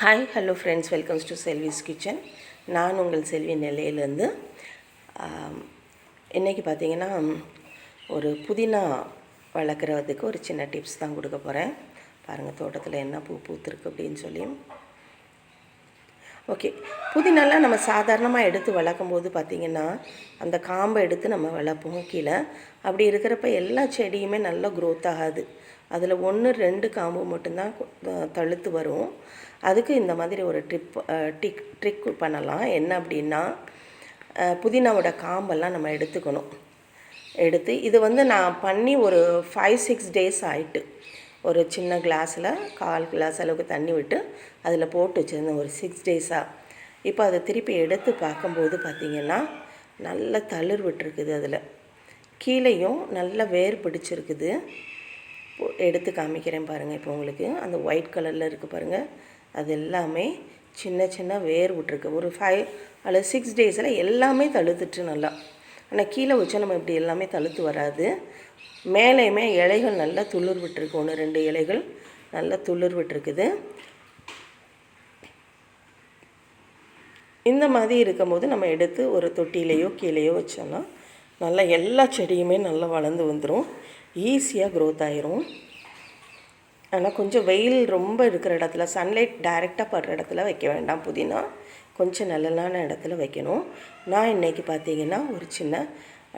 Hi hello friends welcomes to Selvi's kitchen நான் உங்கள் செல்வி நிலையிலேருந்து இன்றைக்கி பார்த்தீங்கன்னா ஒரு புதினா வளர்க்குறதுக்கு ஒரு சின்ன டிப்ஸ் தான் கொடுக்க போகிறேன் பாருங்கள் தோட்டத்தில் என்ன பூ பூத்துருக்கு அப்படின்னு சொல்லி. ஓகே. புதினாலாம் நம்ம சாதாரணமாக எடுத்து வளர்க்கும் போது பார்த்திங்கன்னா அந்த காம்பை எடுத்து நம்ம வளர்ப்போம் கீழே. அப்படி இருக்கிறப்ப எல்லா செடியுமே நல்லா க்ரோத் ஆகாது. அதில் ஒன்று ரெண்டு காம்பு மட்டும்தான் தழுத்து வரும். அதுக்கு இந்த மாதிரி ஒரு ட்ரிப் டிக் ட்ரிக் பண்ணலாம். என்ன அப்படின்னா புதினாவோட காம்பெல்லாம் நம்ம எடுத்துக்கணும். எடுத்து இது வந்து நான் பண்ணி ஒரு ஃபைவ் சிக்ஸ் டேஸ் ஆயிட்டு. ஒரு சின்ன கிளாஸில் கால் கிளாஸ் அளவுக்கு தண்ணி விட்டு அதில் போட்டு வச்சுருந்தேன். ஒரு சிக்ஸ் டேஸாக இப்போ அதை திருப்பி எடுத்து பார்க்கும்போது பார்த்திங்கன்னா நல்ல தளிர் விட்டுருக்குது அதில். கீழேயும் நல்ல வேர் பிடிச்சிருக்குது. எடுத்து காமிக்கிறேன் பாருங்கள் இப்போ உங்களுக்கு அந்த ஒயிட் கலரில் இருக்குது பாருங்கள் அது எல்லாமே சின்ன சின்ன வேர் விட்டுருக்கு. ஒரு ஃபைவ் அல்லது சிக்ஸ் டேஸில் எல்லாமே தழுத்துட்டு நல்லா. ஆனால் கீழே வச்சா நம்ம இப்படி எல்லாமே தழுத்து வராது. மேலேயுமே இலைகள் நல்லா துளிர் விட்டுருக்கு. ஒன்று ரெண்டு இலைகள் நல்லா துளிர் விட்டுருக்குது. இந்த மாதிரி இருக்கும்போது நம்ம எடுத்து ஒரு தொட்டியிலையோ கீழேயோ வச்சோம்னா நல்லா எல்லா செடியுமே நல்லா வளர்ந்து வந்துடும் ஈஸியாக க்ரோத் ஆயிரும். ஆனால் கொஞ்சம் வெயில் ரொம்ப இருக்கிற இடத்துல சன்லைட் டைரெக்டாக படுற இடத்துல வைக்க வேண்டாம். புதினா கொஞ்சம் நல்லலான இடத்துல வைக்கணும். நான் இன்றைக்கி பார்த்தீங்கன்னா ஒரு சின்ன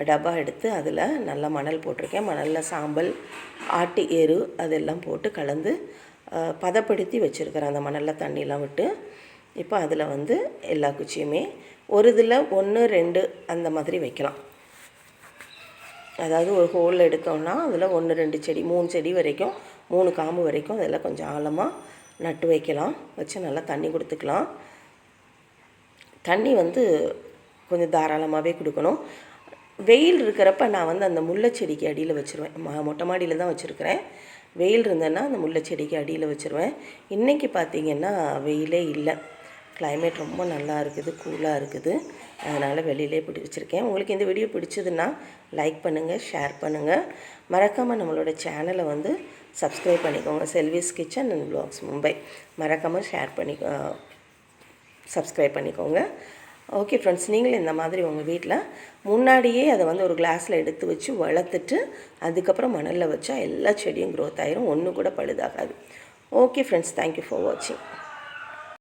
டப்பா எடுத்து அதில் நல்லா மணல் போட்டிருக்கேன். மணலில் சாம்பல் ஆட்டு எரு அதெல்லாம் போட்டு கலந்து பதப்படுத்தி வச்சுருக்கிறேன். அந்த மணலில் தண்ணியெலாம் விட்டு இப்போ அதில் வந்து எல்லா குச்சியுமே ஒரு இதில் ஒன்று ரெண்டு அந்த மாதிரி வைக்கலாம். அதாவது ஒரு ஹோல் எடுத்தோம்னா அதில் ஒன்று ரெண்டு செடி மூணு செடி வரைக்கும் மூணு காம்பு வரைக்கும் அதில் கொஞ்சம் ஆழமாக நட்டு வைக்கலாம். வச்சு நல்லா தண்ணி கொடுத்துக்கலாம். தண்ணி வந்து கொஞ்சம் தாராளமாகவே கொடுக்கணும். வெயில் இருக்கிறப்ப நான் வந்து அந்த முல்லை செடிக்கு அடியில் வச்சுருவேன். ம- மொட்டை மாடியில் தான் வச்சுருக்கிறேன். வெயில் இருந்தேன்னா அந்த முல்லை செடிக்கு அடியில் வச்சுருவேன். இன்றைக்கி பார்த்தீங்கன்னா வெயிலே இல்லை. கிளைமேட் ரொம்ப நல்லா இருக்குது கூலாக இருக்குது. அதனால் வெளியிலே பிடி வச்சுருக்கேன். உங்களுக்கு இந்த வீடியோ பிடிச்சதுன்னா லைக் பண்ணுங்கள் ஷேர் பண்ணுங்கள் மறக்காமல் நம்மளோட சேனலை வந்து சப்ஸ்கிரைப் பண்ணிக்கோங்க. Selvi's kitchen and blogs Mumbai மறக்காமல் ஷேர் பண்ணி சப்ஸ்கிரைப் பண்ணிக்கோங்க. ஓகே ஃப்ரெண்ட்ஸ் நீங்களும் இந்த மாதிரி உங்கள் வீட்டில் முன்னாடியே அதை வந்து ஒரு கிளாஸில் எடுத்து வச்சு வளர்த்துட்டு அதுக்கப்புறம் மணலில் வச்சா எல்லா செடியும் க்ரோத் ஆயிரும். ஒன்று கூட பழுதாகாது. Okay friends thank you for வாட்சிங்